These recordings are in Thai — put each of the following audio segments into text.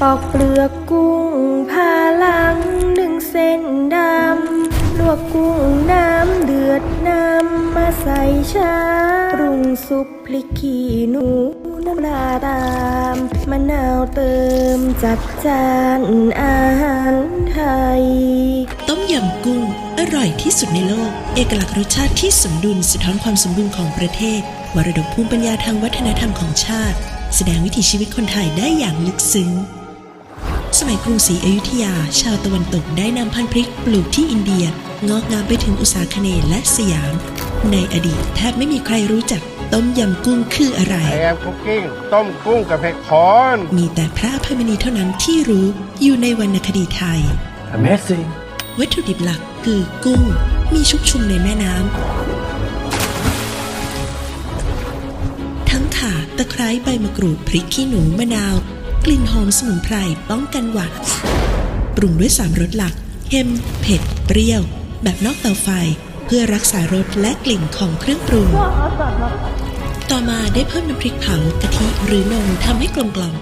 ปอกเปลือกกุ้งผ่าหลังดึงเส้นดำ ลวกกุ้งน้ำเดือดน้ำมาใส่ชาปรุงซุปพริกขี้หนูน้ำลาตามมะนาวเติมจัดจานอาหารไทย ต้มยำกุ้งอร่อยที่สุดในโลก เอกลักษณ์รสชาติที่สมดุลสะท้อนความสมบูรณ์ของประเทศมรดกภูมิปัญญาทางวัฒนธรรมของชาติ แสดงวิถีชีวิตคนไทยได้อย่างลึกซึ้ง มัยกรุงศรีอยุธยา ชาวตะวันตกได้นำพันธุ์พริกปลูกที่อินเดียงอกงามไปถึงอุษาคเนย์และสยาม ในอดีตแทบไม่มีใครรู้จักต้มยำกุ้งคืออะไรไอแอมคุกกิ้งต้มกุ้งกับเผ็ดคอนมีแต่พระอภัยมณีเท่านั้นที่รู้อยู่ในวรรณคดีไทย Amazing วัตถุดิบหลักคือกุ้ง มีชุกชุมในแม่น้ำ ทั้งข่าตะไคร้ใบมะกรูดพริกขี้หนูมะนาว กลิ่นหอมสมุนไพรป้องกันหวัด ปรุงด้วยสามรสหลักเค็มเผ็ด เปรี้ยว แบบนอกเตาไฟ เพื่อรักษารสและกลิ่นของเครื่องปรุง ต่อมาได้เพิ่มน้ำพริกเผากะทิหรือนมทำให้กลมกล่อม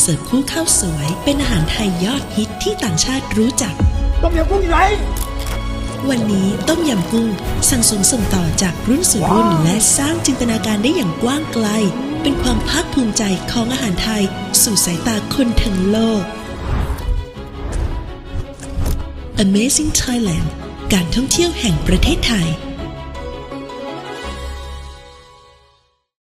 เสิร์ฟคู่ข้าวสวยเป็นอาหารไทยยอดฮิตที่ต่างชาติรู้จัก ต้มยำกุ้งอยู่ไหนวันนี้ต้มยำกุ้งสั่งสมส่งต่อจากรุ่นสู่รุ่น และสร้างจินตนาการได้อย่างกว้างไกล เป็นความภาคภูมิใจของอาหารไทย สู่สายตาคนทั้งโลก Amazing Thailand การท่องเที่ยวแห่งประเทศไทย